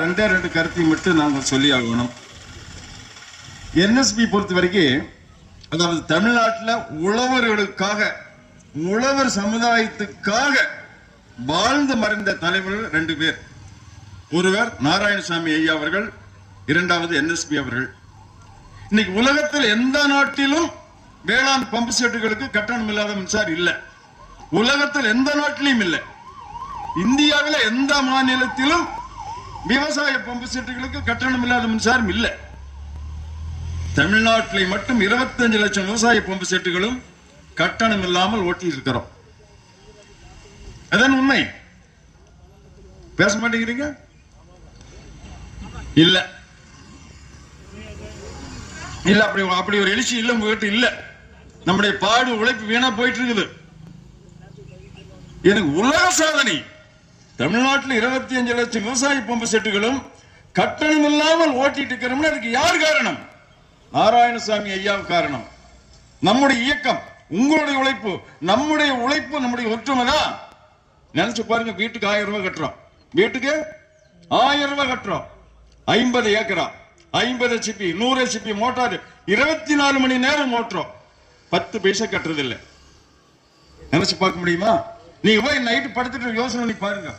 ரெண்டே ரெண்டு கருத்தை மட்டும் நாங்கள் சொல்லி ஆகணும் என்எஸ்பி பொறுத்த வரைக்கும் அதாவது தமிழ்நாட்டில் உழவர்களுக்காக உழவர் சமுதாயத்துக்காக வாழ்ந்து மறைந்த தலைவர்கள் ரெண்டு பேர். ஒருவர் நாராயணசாமி ஐயா அவர்கள் இரண்டாவது என்எஸ்பி அவர்கள். இன்னைக்கு உலகத்தில் எந்த நாட்டிலும் வேளாண் பம்பு செட்டுகளுக்கு கட்டணம் இல்லாத மின்சாரம் இல்லை. உலகத்தில் எந்த நாட்டிலையும் இல்லை. இந்தியாவில் எந்த மாநிலத்திலும் விவசாய பம்பு செட்டுகளுக்கு கட்டணம் இல்லாத மின்சாரம் இல்லை. தமிழ்நாட்டில் மட்டும் 25 லட்சம் விவசாய பம்பு செட்டுகளும் கட்டணம் இல்லாமல் ஓட்டி இருக்கிறோம் அதான் உண்மை. பேச மாட்டேங்கிறீங்க? இல்ல. இல்ல அப்படி அப்படி ஒரு எழுச்சி இல்ல உங்ககிட்ட இல்ல. நம்முடைய பாடு உழைப்பு வீணா போயிட்டு இருக்குது. எனக்கு உலக சாதனை. தமிழ்நாட்டில் இருபத்தி அஞ்சு லட்சம் விவசாய பம்பு செட்டுகளும் கட்டணம் இல்லாமல் ஓட்டிட்டு இருக்கிறோம்னா அதுக்கு யார் காரணம்? நாராயணசாமி ஐயா காரணம். நம்முடைய இயக்கம் உங்களுடைய உழைப்பு நம்முடைய உழைப்பு நம்முடைய ஒற்றுமை தான். நினைச்சு பாருங்க வீட்டுக்கு ஆயிரம் ரூபாய் கட்டுறோம். வீட்டுக்கு ஆயிரம் ரூபாய் கட்டுறோம். ஐம்பது ஏக்கரா. ஐம்பது சிபி நூறு சிபி மோட்டார் இருபத்தி நாலு மணி நேரம் ஓட்டுறோம். பத்து பைசா கட்டுறது இல்லை நினைச்சு பார்க்க முடியுமா? நீங்க போய் நைட்டு படுத்துட்டு யோசனை பண்ணி பாருங்க.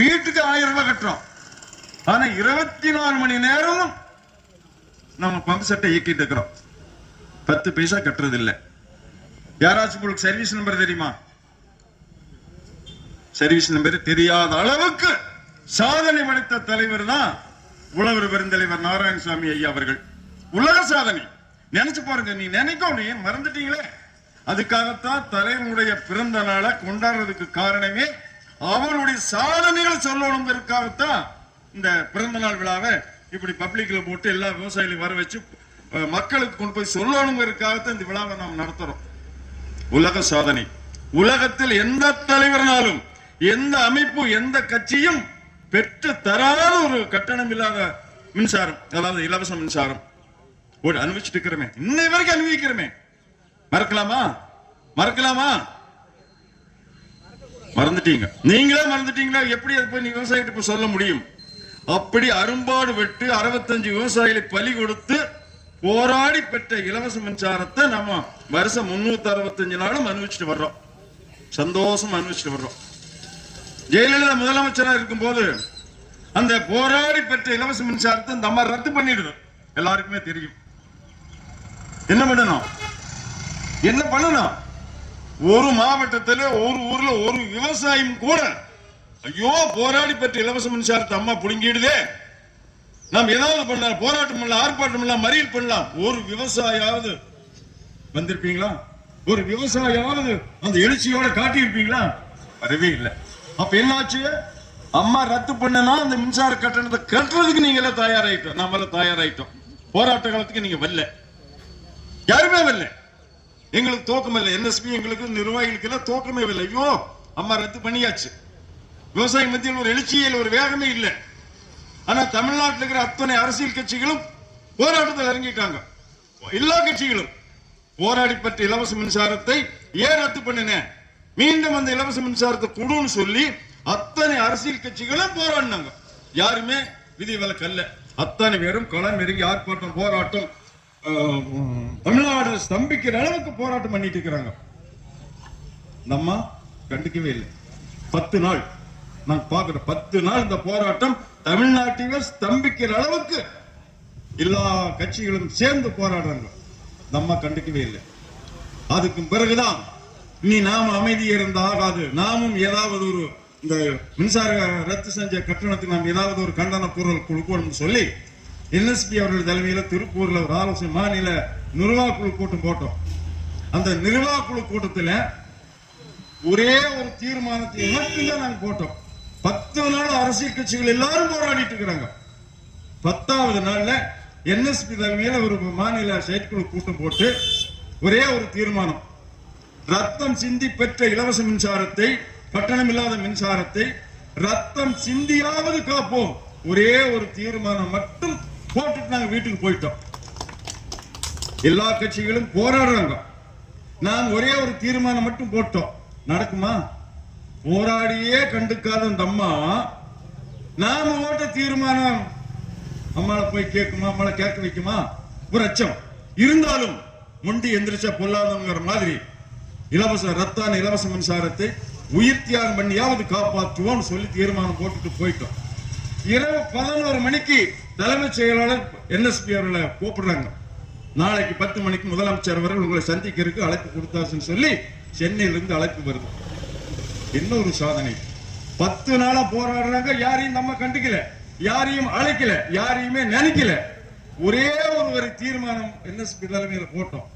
வீட்டுக்கு ஆயிரம் ரூபாய் கட்டுறோம். ஆனா இருபத்தி நாலு மணி நேரமும் நம்ம பம்பு செட்டை இயக்கிட்டு இருக்கிறோம். பத்து பைசா கட்டுறது இல்லை யாராச்சும் உங்களுக்கு சர்வீஸ் நம்பர் தெரியுமா? சர்வீஸ் நம்பர் தெரியாத அளவுக்கு சாதனை படைத்த தலைவர் தான் உழவர் பெருந்தலைவர் நாராயணசாமி ஐயா அவர்கள். உலக சாதனை. நினைச்சு பாருங்க நீ நினைக்கணும் நீ மறந்துட்டீங்களே? அதுக்காகத்தான் தலைவனுடைய பிறந்த நாளை கொண்டாடுறதுக்கு காரணமே அவருடைய சாதனைகளை சொல்லணுங்கிறதுக்காகத்தான் இந்த பிறந்த நாள் விழாவை இப்படி பப்ளிக்ல போட்டு எல்லா விவசாயிகளையும் வர வச்சு மக்களுக்கு கொண்டு போய் சொல்லணுங்கிறதுக்காகத்தான் இந்த விழாவை நாம் நடத்துறோம். உலக சாதனை. உலகத்தில் எந்த தலைவர்னாலும் எந்த அமைப்பு எந்த கட்சியும் பெற்று தராத ஒரு கட்டணம் இல்லாத மின்சாரம் அதாவது இலவச மின்சாரம். ஒரு அனுபவிச்சுட்டு இருக்கிறோமே. இன்னை வரைக்கும் அனுபவிக்கிறோமே. மறக்கலாமா? மறக்கலாமா? மறந்துட்டீங்க. நீங்களே மறந்துட்டீங்களா? எப்படி அதை போய் நீ விவசாயிகிட்ட போய் சொல்ல முடியும்? அப்படி அரும்பாடு விட்டு அறுபத்தஞ்சு விவசாயிகளை பலி கொடுத்து போராடி பெற்ற இலவச மின்சாரத்தை நம்ம வருஷம் முன்னூத்தி அறுபத்தஞ்சு நாளும் அனுபவிச்சுட்டு வர்றோம். சந்தோஷம் அனுபவிச்சுட்டு வர்றோம். ஜெயலலிதா முதலமைச்சரா இருக்கும்போது அந்த போராடி பெற்ற இலவச மின்சாரத்தை இந்த அம்மா ரத்து பண்ணிடுது. எல்லாருக்குமே தெரியும். என்ன பண்ணணும்? என்ன பண்ணணும்? ஒரு மாவட்டத்துல ஒரு ஊர்ல ஒரு விவசாயம் கூட. ஐயோ போராடி பெற்ற இலவச மின்சாரத்தை அம்மா புடுங்கிடுதே. நாம் ஏதாவது பண்ணலாம் போராட்டம் பண்ணலாம் ஆர்ப்பாட்டம் பண்ணலாம் மறியல் பண்ணலாம். ஒரு விவசாயாவது வந்திருப்பீங்களா? ஒரு விவசாயாவது அந்த எழுச்சியோட காட்டியிருப்பீங்களா? வரவே இல்லை. அப்ப என்னாச்சு? அம்மா ரத்து பண்ணனா அந்த மின்சார கட்டணத்தை கட்டுறதுக்கு நீங்க எல்லாம் தயாராயிட்டோம். நாம எல்லாம் தயாராயிட்டோம். போராட்ட காலத்துக்கு நீங்க வரல. யாருமே வரல. எங்களுக்கு தோக்கம் இல்லை என்எஸ்பி எங்களுக்கு நிர்வாகிகளுக்கு எல்லாம் தோக்கமே இல்லை. ஐயோ அம்மா ரத்து பண்ணியாச்சு. விவசாய மத்தியில் ஒரு எழுச்சியில் ஒரு வேகமே இல்லை. ஆனா தமிழ்நாட்டில் இருக்கிற அத்தனை அரசியல் கட்சிகளும் போராட்டத்தில் இறங்கிட்டாங்க. எல்லா கட்சிகளும். போராடி பெற்ற இலவச மின்சாரத்தை ஏன் ரத்து பண்ணின? மீண்டும் அந்த இலவச மின்சாரத்தை கொடுன்னு சொல்லி அத்தனை அரசியல் கட்சிகளும் போராடினாங்க. யாருமே விதி விலக்கல்ல அத்தனை பேரும் களம் இறங்கி ஆர்ப்பாட்டம் போராட்டம் தமிழ்நாடு ஸ்தம்பிக்கிற அளவுக்கு போராட்டம் பண்ணிட்டு இருக்கிறாங்க. நம்ம கண்டுக்கவே இல்லை. பத்து நாள். நான் பாக்குறேன் பத்து நாள் இந்த போராட்டம் தமிழ்நாட்டில ஸ்தம்பிக்கிற அளவுக்கு எல்லா கட்சிகளும் சேர்ந்து போராடுறாங்க. நம்ம கண்டுக்கவே இல்லை. அதுக்கு பிறகுதான் நீ நாம அமைதி இருந்த ஆகாது. நாமும் ஏதாவது ஒரு இந்த மின்சார ரத்து செஞ்ச கட்டணத்துக்கு நாம் ஏதாவது ஒரு கண்டன குரல் கொடுக்கணும்னு சொல்லி என்எஸ்பி அவர்கள் தலைமையில் திருப்பூரில் ஒரு ஆலோசனை மாநில நிர்வாக குழு கூட்டம் போட்டோம். அந்த நிர்வாக குழு கூட்டத்தில் ஒரே ஒரு தீர்மானத்தை மட்டும்தான் நாங்கள் போட்டோம். பத்து நாள் அரசியல் கட்சிகள் எல்லாரும் போராடிட்டு இருக்கிறாங்க. பத்தாவது நாள்ல என்எஸ்பி தலைமையில் ஒரு மாநில செயற்குழு கூட்டம் போட்டு ஒரே ஒரு தீர்மானம். ரத்தம் சிந்தி பெற்ற இலவச மின்சாரத்தை கட்டணம் இல்லாத மின்சாரத்தை ரத்தம் சிந்தியாவது காப்போம். ஒரே ஒரு தீர்மானம் மட்டும் போட்டுட்டு நாங்க வீட்டுக்கு போயிட்டோம். எல்லா கட்சிகளும் போராடுறாங்க. நாம் ஒரே ஒரு தீர்மானம் மட்டும் போட்டோம். நடக்குமா? போராடியே கண்டுக்காத அந்த அம்மா நாம ஓட்ட தீர்மானம். அம்மாளை போய் கேட்குமா? அம்மாளை கேட்க வைக்குமா? ஒரு அச்சம். இருந்தாலும் முண்டி எந்திரிச்சா பொல்லாதவங்கிற மாதிரி இலவச ரத்தான இலவச மின்சாரத்தை உயிர் தியாகம் பண்ணியாவது காப்பாற்றுவோம்னு சொல்லி தீர்மானம் போட்டுட்டு போயிட்டோம். இரவு பதினோரு மணிக்கு தலைமைச் செயலாளர் என்எஸ்பி அவர்களை கூப்பிடுறாங்க. நாளைக்கு பத்து மணிக்கு முதலமைச்சர் அவர்கள் உங்களை சந்திக்கிறதுக்கு அழைப்பு கொடுத்தாருன்னு சொல்லி சென்னையிலிருந்து அழைப்பு வருது. இன்னொரு சாதனை. பத்து நாளா போராடுறாங்க யாரையும் நம்ம கண்டுக்கல யாரையும் அழைக்கல யாரையுமே நினைக்கல. ஒரே ஒரு ஒரு தீர்மானம் என்எஸ்பி தலைமையில போட்டோம்.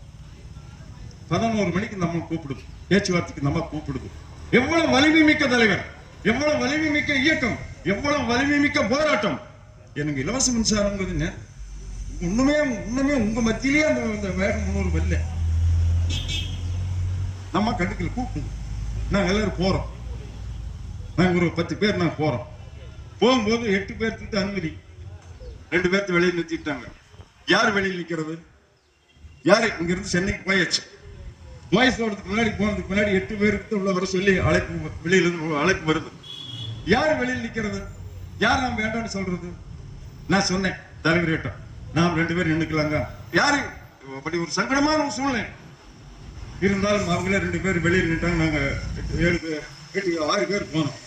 பதினோரு மணிக்கு நம்ம கூப்பிடுது. பேச்சுவார்த்தைக்கு நம்ம கூப்பிடுது. எவ்வளவு வலிமை மிக்க தலைவர் எவ்வளவு வலிமை மிக்க இயக்கம் எவ்வளவு வலிமை மிக்க போராட்டம் எனக்கு இலவச மின்சாரம் ஒண்ணுமே ஒண்ணுமே உங்க மத்தியிலேயே அந்த அந்த வேகம் முன்னூறு வரல. நம்ம கண்டுக்கல கூப்பிடுங்க. நாங்க எல்லாரும் போறோம். நாங்க ஒரு பத்து பேர் நாங்க போறோம். போகும்போது எட்டு பேர்த்துக்கு அனுமதி. ரெண்டு பேர்த்து வெளியே நிறுத்திட்டாங்க. யார் வெளியில் நிற்கிறது யார்? இங்கிருந்து சென்னைக்கு போயாச்சு. போய் ஓடுறதுக்கு முன்னாடி போனதுக்கு முன்னாடி எட்டு பேருக்கு உள்ள வர சொல்லி அழைப்பு வெளியிலிருந்து அழைப்பு வருது. யார் வெளியில் நிற்கிறது யார் நாம் வேண்டாம்னு சொல்றது? நான் சொன்னேன் தலைவர்கிட்ட நாம் ரெண்டு பேரும் நின்றுக்கலாங்க யாரு? அப்படி ஒரு சங்கடமான ஒரு சூழ்நிலை. இருந்தாலும் அவங்களே ரெண்டு பேர் வெளியில் நின்றாங்க நாங்க ஏழு பேர் எட்டு ஆறு பேர் போனோம்.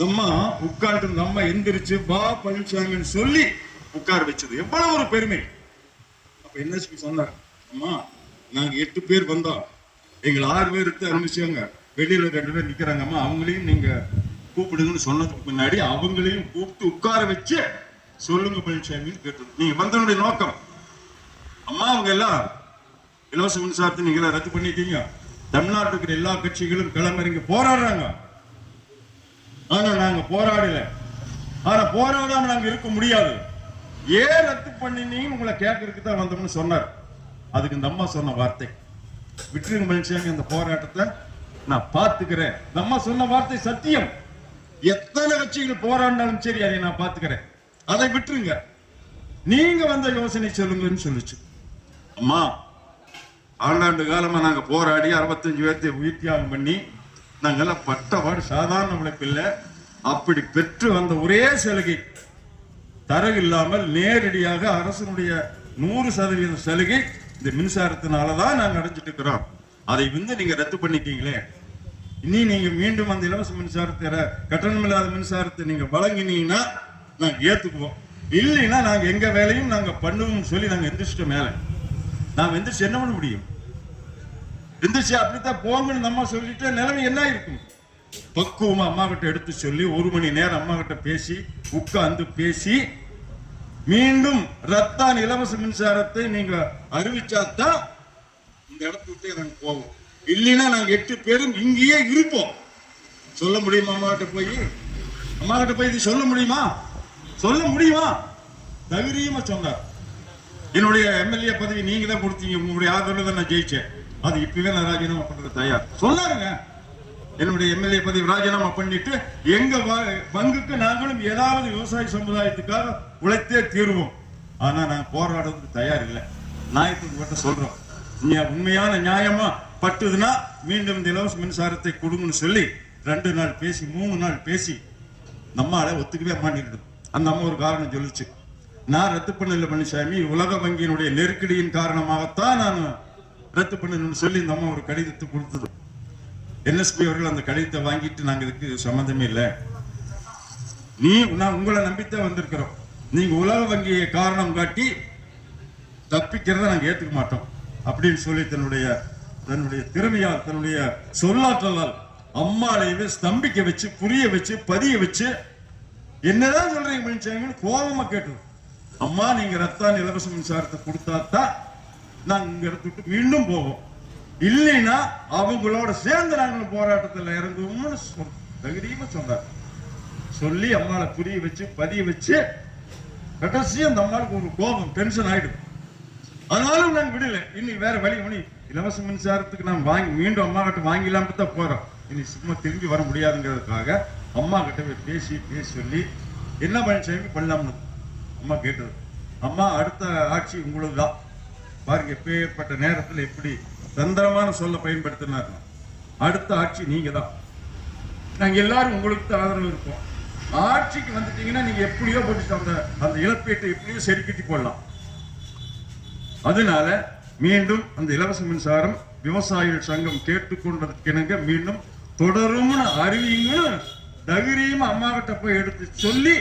நம்ம உட்கார்ந்து நம்ம எந்திரிச்சு பா பழனிசாமின்னு சொல்லி உட்கார வச்சது. எவ்வளவு ஒரு பெருமை. அப்ப என்எஸ்பி சொன்னார் அம்மா நாங்க எட்டு பேர் வந்தோம். எங்களை ஆறு பேர் எடுத்து அனுப்பிச்சாங்க வெளியில ரெண்டு பேர் நிக்கிறாங்க. அம்மா அவங்களையும் நீங்க கூப்பிடுங்கன்னு சொன்னதுக்கு முன்னாடி அவங்களையும் கூப்பிட்டு உட்கார வச்சு சொல்லுங்க பழனிசாமின்னு கேட்டு நீங்க வந்தனுடைய நோக்கம். அம்மா அவங்க எல்லாம் இலவச மின்சாரத்தை நீங்க எல்லாம் ரத்து பண்ணிட்டீங்க. தமிழ்நாட்டுக்கு இருக்கிற எல்லா கட்சிகளும் கிளம்பறிங்க போராடுறாங்க. ஆனா நாங்க போராடல. ஆனா போராடாம நாங்க இருக்க முடியாது. ஏன் ரத்து பண்ணினீங்க உங்களை கேட்கறதுக்கு தான் வந்தோம்னு சொன்னார். அதுக்கு இந்த அம்மா சொன்ன வார்த்தை. விட்டுருங்க மனுஷங்க அந்த போராட்டத்தை நான் பார்த்துக்கிறேன். இந்த அம்மா சொன்ன வார்த்தை சத்தியம். எத்தனை கட்சிகள் போராடினாலும் சரி அதை நான் பார்த்துக்கிறேன். அதை விட்டுருங்க. நீங்க வந்த யோசனை சொல்லுங்கன்னு சொல்லுச்சு. அம்மா ஆண்டாண்டு காலமா நாங்க போராடி அறுபத்தஞ்சு பேர்த்தை உயிர் தியாகம் பண்ணி நாங்கெல்லாம் பட்டபாடு சாதாரண உழைப்பில்ல அப்படி பெற்று வந்த ஒரே சலுகை. தரவு இல்லாமல் நேரடியாக அரசனுடைய நூறு சதவீத சலுகை இந்த மின்சாரத்தினாலதான் நாங்க அடைஞ்சிட்டு இருக்கிறோம். அதை வந்து நீங்க ரத்து பண்ணிட்டீங்களே இனி நீங்க மீண்டும் அந்த இலவச மின்சாரத்தை ர- கட்டணம் இல்லாத மின்சாரத்தை நீங்க வழங்கினீங்கன்னா நாங்கள் ஏற்றுக்குவோம் இல்லைன்னா நாங்கள் எங்கள் வேலையும் நாங்கள் பண்ணுவோம்னு சொல்லி நாங்கள் எந்திரிச்சிட்டோம் மேலே. நாம எந்திரிச்சு என்ன பண்ண முடியும்? எந்திரிச்சு அப்படித்தான் போங்கன்னு நம்ம சொல்லிட்டு நிலைமை என்ன இருக்கும் பக்குவமா அம்மா கிட்ட எடுத்து சொல்லி ஒரு மணி நேரம் அம்மா கிட்ட பேசி உட்கார்ந்து பேசி மீண்டும் ரத்தான் இலவச மின்சாரத்தை நீங்க அறிவிச்சாதான் இந்த இடத்த விட்டு நாங்க போவோம். இல்லைன்னா நாங்க எட்டு பேரும் இங்கேயே இருப்போம். சொல்ல முடியுமா அம்மா கிட்ட போய்? அம்மா கிட்ட போய் இது சொல்ல முடியுமா? சொல்ல முடியுமா? தைரியமா சொன்னார். என்னுடைய எம்எல்ஏ பதவி நீங்க தான் கொடுத்தீங்க. உங்களுடைய ஆதரவு தான் நான் ஜெயிச்சேன். அது இப்பவே நான் ராஜினாமா பண்றது தயார். சொல்லாருங்க. என்னுடைய எம்எல்ஏ பதவி ராஜினாமா பண்ணிட்டு எங்க வ- பங்குக்கு நாங்களும் ஏதாவது விவசாய சமுதாயத்துக்காக உழைத்தே தீருவோம். ஆனா நான் போராடுறதுக்கு தயார் இல்லை நாயத்துக்கு மட்டும் சொல்றோம். உண்மையான நியாயமா பட்டுதுன்னா மீண்டும் இந்த இலவச மின்சாரத்தை கொடுங்கன்னு சொல்லி ரெண்டு நாள் பேசி மூணு நாள் பேசி நம்மளால ஒத்துக்கவே மாட்டேங்குது. அந்த அம்மா ஒரு காரணம் சொல்லுச்சு. நான் ரத்து பண்ணல பழனிசாமி உலக வங்கியினுடைய நெருக்கடியின் காரணமாகத்தான் நான் ரத்து பண்ணணும்னு சொல்லி இந்த அம்மா ஒரு கடிதத்தை கொடுத்தது. என்எஸ்பி அவர்கள் அந்த கடிதத்தை வாங்கிட்டு நாங்க இதுக்கு சம்மந்தமே இல்லை. நீ நான் உங்களை நம்பித்தான் வந்திருக்கிறோம். நீங்க உலக வங்கியை காரணம் காட்டி தப்பிக்கிறத நாங்க ஏத்துக்க மாட்டோம். அப்படின்னு சொல்லி தன்னுடைய தன்னுடைய திறமையால் தன்னுடைய சொல்லாற்றலால் அம்மாளையவே ஸ்தம்பிக்க வச்சு புரிய வச்சு பதிய வச்சு என்னதான் சொல்றீங்க மனுஷங்கன்னு கோபமா கேட்டு அம்மா நீங்க ரத்தான் இலவச மின்சாரத்தை கொடுத்தாதான் நாங்க இங்க இடத்துட்டு மீண்டும் போவோம். இல்லைன்னா அவங்களோட சேர்ந்து நாங்கள் போராட்டத்தில் இறங்குவோம்னு சொல் தைரியமா சொன்னார். சொல்லி அம்மாவை புரிய வச்சு பதிய வச்சு கடைசி அந்த அம்மாவுக்கு ஒரு கோபம் டென்ஷன் ஆயிடும் அதனாலும் நாங்கள் விடல. இன்னைக்கு வேற வழி மணி இலவச மின்சாரத்துக்கு நான் வாங்கி மீண்டும் அம்மா கிட்ட வாங்கிலாம்னு தான் போறோம். இனி சும்மா திரும்பி வர முடியாதுங்கிறதுக்காக அம்மா கிட்ட போய் பேசி பேசி சொல்லி என்ன பழனிசாமி பண்ணலாம்னு அம்மா கேட்டது. அம்மா அடுத்த ஆட்சி உங்களுக்கு தான் பாருங்க எப்பேற்பட்ட நேரத்தில் எப்படி தந்திரமான சொல்ல பயன்படுத்தினார். அடுத்த ஆட்சி நீங்க தான் நாங்கள் எல்லாரும் உங்களுக்கு தான் ஆதரவு இருப்போம் ஆட்சிக்கு வந்துட்டீங்கன்னா நீங்க எப்படியோ போட்டு அந்த அந்த இழப்பீட்டை எப்படியோ செருக்கிட்டு போடலாம். அதனால மீண்டும் அந்த இலவச மின்சாரம் விவசாயிகள் சங்கம் கேட்டுக்கொண்டதற்கிணங்க மீண்டும் தொடரும்னு அறிவிங்கன்னு தைரியமா அம்மா கிட்ட போய் எடுத்து சொல்லி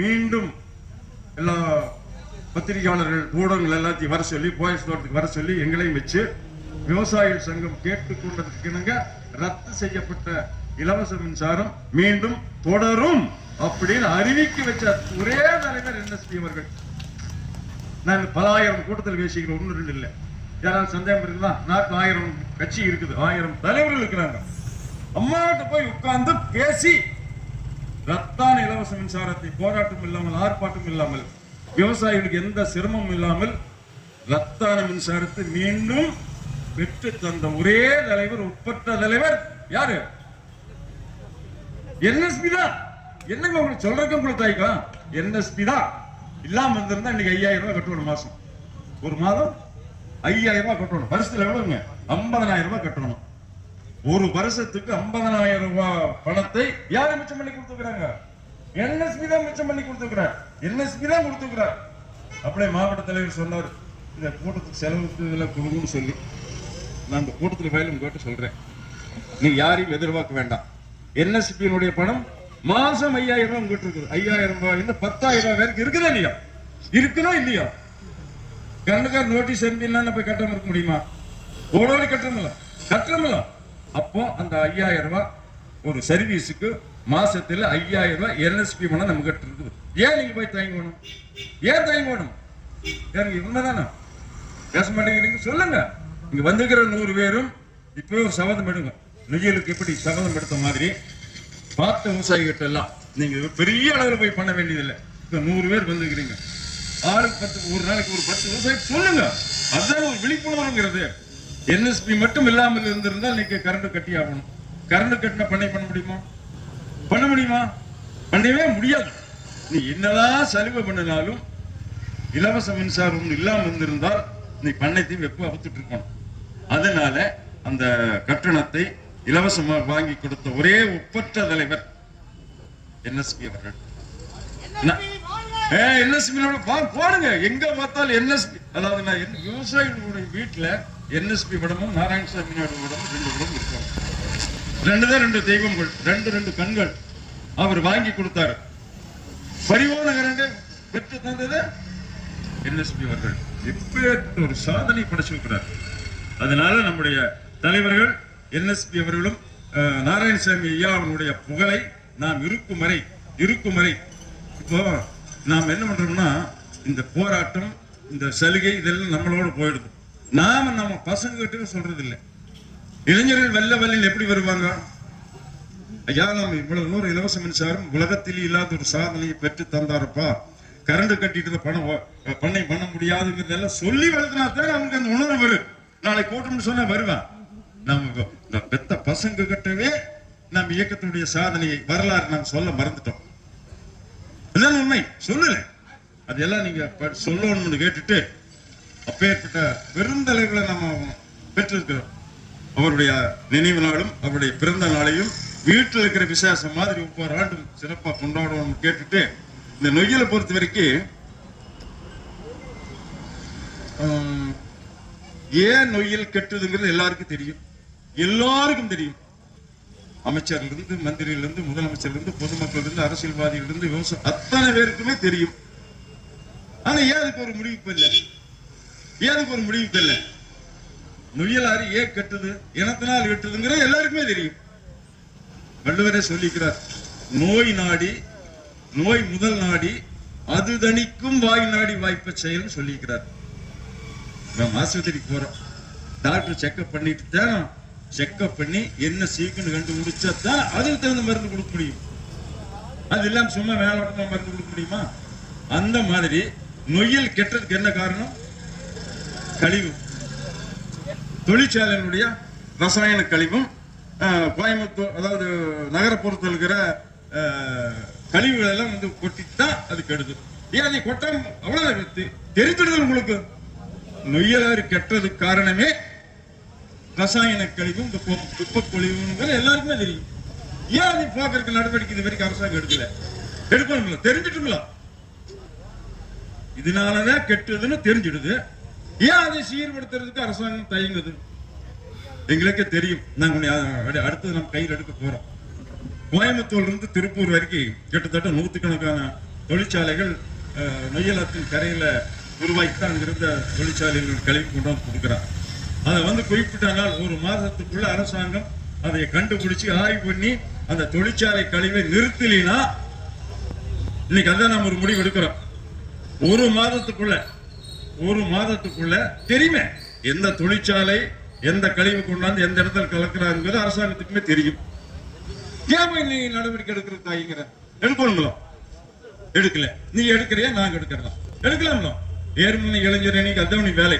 மீண்டும் எல்லா பத்திரிகையாளர்கள் ஊடகங்கள் எல்லாத்தையும் வர சொல்லி போயஸ் தோட்டத்துக்கு வர சொல்லி எங்களையும் வச்சு விவசாயிகள் சங்கம் கேட்டுக்கொண்டதற்கிணங்க ரத்து செய்யப்பட்ட இலவச மின்சாரம் மீண்டும் தொடரும் அப்படின்னு அறிவிக்க வச்ச ஒரே தலைவர் என்எஸ்பி அவர்கள். நாங்கள் பல ஆயிரம் கூட்டத்தில் பேசிக்கிறோம் ஒன்று ரெண்டு இல்லை. யாராவது சந்தேகம் இருக்குதா? நாற்பது ஆயிரம் கட்சி இருக்குது ஆயிரம் தலைவர்கள் இருக்கிறாங்க. அம்மாட்ட போய் உட்கார்ந்து பேசி ரத்தான இலவச மின்சாரத்தை போராட்டம் இல்லாமல் ஆர்ப்பாட்டம் இல்லாமல் விவசாயிகளுக்கு எந்த சிரமமும் இல்லாமல் ரத்தான மின்சாரத்தை மீண்டும் பெற்று தந்த ஒரே தலைவர் உட்பட்ட தலைவர் யாரு? என்எஸ்பி தான். என்னங்க உங்களுக்கு சொல்றதுக்கு உங்களுக்கு தாய்க்கா என்எஸ்பி தான். இல்லாம இருந்திருந்தா இன்னைக்கு ஐயாயிரம் ரூபாய் கட்டணும் மாசம். ஒரு மாதம் ஐயாயிரம் ரூபாய் கட்டணும். வருஷத்துல எவ்வளவுங்க? ஐம்பதனாயிரம் ரூபாய் கட்டணும். ஒரு வருஷத்துக்கு ஐம்பதனாயிரம் ரூபாய் பணத்தை யாரு மிச்சம் பண்ணி கொடுத்துக்கிறாங்க என்எஸ்பி தான் மிச்சம் பண்ணி கொடுத்துக்கிறார் என்எஸ்பி தான் கொடுத்துக்கிறார் அப்படியே மாவட்ட தலைவர் சொன்னார். இந்த கூட்டத்துக்கு செலவுக்கு இதெல்லாம் கொடுங்கன்னு சொல்லி. நான் இந்த கூட்டத்தில் ஃபைலும் கேட்டு சொல்றேன். நீ யாரையும் எதிர்பார்க்க வேண்டாம். என்எஸ்பியினுடைய பணம் மாசம் ஐயாயிரம் ரூபாய் உங்ககிட்ட இருக்குது. ஐயாயிரம் ரூபாய் இந்த பத்தாயிரம் ரூபாய் வரைக்கும் இருக்குதா இல்லையா? இருக்குதா இல்லையா? கரண்டுக்கார் நோட்டீஸ் அனுப்பினா போய் கட்டாம இருக்க முடியுமா? ஓடோடி கட்டணும்ல. கட்டணும்ல. அப்போ அந்த ஐயாயிரம் ரூபாய் ஒரு சர்வீஸுக்கு மாசத்துல ஐயாயிரம் ரூபாய் என்எஸ்பி பணம் நம்ம கிட்ட இருக்குது ஏன் நீங்க போய் தயங்கணும் ஏன் தயங்கணும் எனக்கு உண்மைதானே பேச மாட்டேங்கிறீங்க? சொல்லுங்க. இங்க வந்திருக்கிற நூறு பேரும் இப்பவே ஒரு சபதம் எடுங்க. நெய்யலுக்கு எப்படி சபதம் எடுத்த மாதிரி பார்த்த விவசாயிகிட்ட எல்லாம் நீங்க பெரிய அளவில் போய் பண்ண வேண்டியதில்லை. இப்ப நூறு பேர் வந்துக்கிறீங்க ஆளுக்கு பத்து ஒரு நாளைக்கு ஒரு பத்து விவசாயி சொல்லுங்க. அதுதான் ஒரு விழிப்புணர்வுங்கிறது. என்எஸ்பி மட்டும் இல்லாமல் இருந்திருந்தால் நீங்க கரண்ட் கட்டி ஆகணும் கரண்ட் கட்டின பண்ணை பண்ண முடியுமா? பண்ண முடியுமா? பண்ணவே முடியாது. நீ என்னதான் சலுகை பண்ணினாலும் இலவச மின்சாரம் இல்லாமல் இருந்திருந்தால் நீ பண்ணைத்தையும் வெப்ப அவுத்துட்டு இருக்கணும்? அதனால அந்த கட்டணத்தை இலவசமாக வாங்கி கொடுத்த ஒரே ஒப்பற்ற தலைவர் என்எஸ்பி அவர்கள். என்எஸ்பி போடுங்க. எங்க பார்த்தாலும் என்எஸ்பி அதாவது நான் என்ன- விவசாயிகளுடைய வீட்டுல என்எஸ்பி படமும் நாராயணசாமி நாயுடு படமும் ரெண்டு படம் இருக்காங்க. ரெண்டு தான் ரெண்டு தெய்வங்கள் ரெண்டு ரெண்டு கண்கள் அவர் வாங்கி கொடுத்தாரு. பரிவோன கரண்டு பெற்று தந்தது என்எஸ்பி அவர்கள். எப்பேற்பட்ட ஒரு சாதனை படைச்சிருக்கிறார் அதனால நம்முடைய தலைவர்கள் என்எஸ்பி அவர்களும் நாராயணசாமி ஐயா அவனுடைய புகழை நாம் இருக்கும் வரை இருக்கும் வரை இப்போ நாம் என்ன பண்றோம்னா இந்த போராட்டம் இந்த சலுகை இதெல்லாம் நம்மளோட போயிடுது. நாம நம்ம பசங்க கிட்ட சொல்றது இல்லை இளைஞர்கள் வெள்ள வெள்ளையில் எப்படி வருவாங்க? ஐயா நம்ம இவ்வளவு நூறு இலவச மின்சாரம் உலகத்தில் இல்லாத ஒரு சாதனையை பெற்று தந்தாருப்பா. கரண்ட் கட்டிட்டு பணம் பண்ணை பண்ண முடியாதுங்கிறதெல்லாம் சொல்லி வளர்த்தினா தான் அவனுக்கு அந்த உணர்வு வரும். நாளைக்கு கூட்டம்னு சொன்னா வருவான் நம்ம பெத்த பசங்க கிட்டவே நம்ம இயக்கத்தினுடைய சாதனையை வரலாறு நாம் சொல்ல மறந்துட்டோம். அதுதான் உண்மை? சொல்லல. அதெல்லாம் நீங்க ப- சொல்லணும்னு கேட்டுட்டு அப்பேற்பட்ட பெருந்தலைவர்களை நம்ம பெற்றிருக்கிறோம். அவருடைய நினைவு நாளும் அவருடைய பிறந்த நாளையும் வீட்டில் இருக்கிற விசேஷம் மாதிரி ஒவ்வொரு ஆண்டும் சிறப்பா கொண்டாடணும்னு கேட்டுட்டு இந்த நொய்யலை பொறுத்த வரைக்கும் ஏன் நொய்யல் கெட்டுதுங்கிறது எல்லாருக்கும் தெரியும். எல்லாருக்கும் தெரியும். அமைச்சர்ல இருந்து மந்திரியில இருந்து முதலமைச்சர்ல இருந்து பொதுமக்கள் இருந்து அரசியல்வாதிகள் இருந்து விவசாயம் அத்தனை பேருக்குமே தெரியும். ஆனா ஏன் அதுக்கு ஒரு முடிவு இல்லை எனக்கு ஒரு முடிவு தெரியல. நொய்யலாறு ஏன் கட்டுது இனத்தினால் வெட்டுதுங்கிற எல்லாருக்குமே தெரியும். வள்ளுவரே சொல்லிக்கிறார் நோய் நாடி நோய் முதல் நாடி அது தணிக்கும் வாய் நாடி வாய்ப்ப செயல்னு சொல்லிக்கிறார். நம்ம ஆஸ்பத்திரிக்கு போறோம். டாக்டர் செக்அப் பண்ணிட்டு தான் செக்அப் பண்ணி என்ன சீக்கிரம் கண்டுபிடிச்சா தான் அதுக்கு தகுந்த மருந்து கொடுக்க முடியும். அது இல்லாம சும்மா வேலை மருந்து கொடுக்க முடியுமா? அந்த மாதிரி நொய்யல் கெட்டதுக்கு என்ன காரணம்? கழிவு. தொழிற்சாலையினுடைய ரசாயன கழிவும் கோயம்புத்தூர் அதாவது நகரப்புறத்தில் இருக்கிற கழிவுகள் எல்லாம் வந்து கொட்டித்தான் அது கெடுது. ஏன் அதை கொட்டாம அவ்வளவு தெ- தெரிஞ்சிடுது உங்களுக்கு? நொய்யலாறு கெட்டதுக்கு காரணமே ரசாயன கழிவும் இந்த குப்பை எல்லாருக்குமே தெரியும். ஏன் அதை போக்குறதுக்கு நடவடிக்கை இது வரைக்கும் அரசாங்கம் எடுக்கல? எடுக்கணும்ல தெரிஞ்சிட்டுங்களா? இதனாலதான் கெட்டதுன்னு தெரிஞ்சிடுது. ஏன் அதை சீர்படுத்துறதுக்கு அரசாங்கம் தயங்குது? எங்களுக்கே தெரியும். நாங்க அடுத்தது நம்ம கையில் எடுக்க போறோம். கோயம்புத்தூர்ல இருந்து திருப்பூர் வரைக்கும் கிட்டத்தட்ட நூற்றுக்கணக்கான தொழிற்சாலைகள் நொய்யலத்தின் கரையில உருவாக்கி தான் தொழிற்சாலைகள் கழிவு கொண்டு வந்து கொடுக்குறாங்க. அதை வந்து குறிப்பிட்டனால் ஒரு மாதத்துக்குள்ள அரசாங்கம் அதை கண்டுபிடிச்சு ஆய்வு பண்ணி அந்த தொழிற்சாலை கழிவை நிறுத்தலினா இன்னைக்கு அதான் நம்ம ஒரு முடிவு எடுக்கிறோம். ஒரு மாதத்துக்குள்ள ஒரு மாதத்துக்குள்ள தெரியுமே எந்த தொழிற்சாலை எந்த கழிவு கொண்டாந்து எந்த இடத்துல கலக்குறாங்கிறது அரசாங்கத்துக்குமே தெரியும். ஏன் நீ நடவடிக்கை எடுக்கிறது தாய்ங்கிற? எடுக்கணுங்களோ? எடுக்கல. நீ எடுக்கிறியா? நாங்க எடுக்கிறோம் எடுக்கலாம்ல ஏர்மனை இளைஞர் அணிக்கு அதான் நீ வேலை.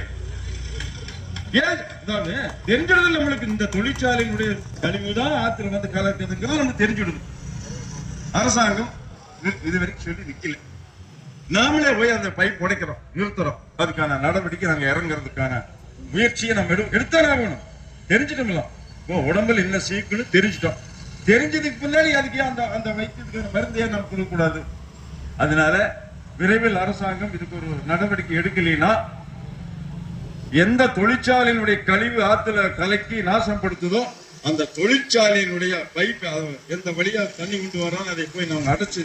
ஏன்? அதாவது தெரிஞ்சிடுது நம்மளுக்கு இந்த தொழிற்சாலையினுடைய கழிவு தான் ஆத்துல வந்து கலக்குதுங்கிறது நம்ம தெரிஞ்சிடுது. அரசாங்கம் இது- இது வரைக்கும் சொல்லி நிக்கல. நாமளே போய் அந்த பைப் உடைக்கிறோம் நிறுத்துறோம். அதுக்கான நடவடிக்கை நாங்க இறங்குறதுக்கான முயற்சியை நம்ம எடு எடுத்தானே ஆகணும் தெரிஞ்சிட்டோம்ல ஓ உடம்புல என்ன சீக்குன்னு தெரிஞ்சிட்டோம். தெரிஞ்சதுக்கு பின்னாடி அதுக்கு அந்த அந்த வைத்தியத்துக்கான மருந்தையே நம்ம கொடுக்கக்கூடாது. அதனால விரைவில் அரசாங்கம் இதுக்கு ஒரு நடவடிக்கை எடுக்கலைன்னா எந்த தொழிற்சாலையினுடைய கழிவு ஆத்துல கலக்கி நாசப்படுத்துதோ அந்த தொழிற்சாலையினுடைய பைப் எந்த வழியா தண்ணி கொண்டு வரான்னு அதை போய் நாங்க அடைச்சு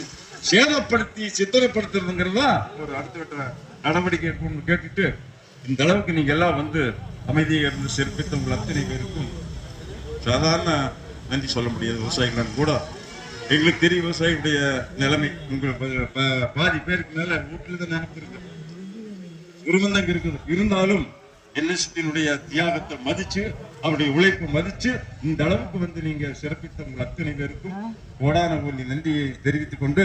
சேதப்படுத்தி சித்திரப்படுத்துறதுங்கிறதா ஒரு அடுத்த நடவடிக்கை கேட்டுட்டு இந்த அளவுக்கு நீங்க எல்லாம் வந்து அமைதியை இருந்து சிறப்பித்த உங்கள் அத்தனை பேருக்கும் சாதாரண நன்றி சொல்ல முடியாது. விவசாயிகள் கூட எங்களுக்கு தெரியும் விவசாயிகளுடைய நிலைமை. உங்கள் பாதி பேருக்கு மேல வீட்டுல தான் நினைப்பு இருக்கு. உருவந்தங்க இருக்குது. இருந்தாலும் என்எஸ்டியினுடைய தியாகத்தை மதிச்சு அவருடைய உழைப்பை மதிச்சு இந்த அளவுக்கு வந்து நீங்க சிறப்பித்த உங்கள் அத்தனை பேருக்கும் கோடான கோடி நன்றியை தெரிவித்துக் கொண்டு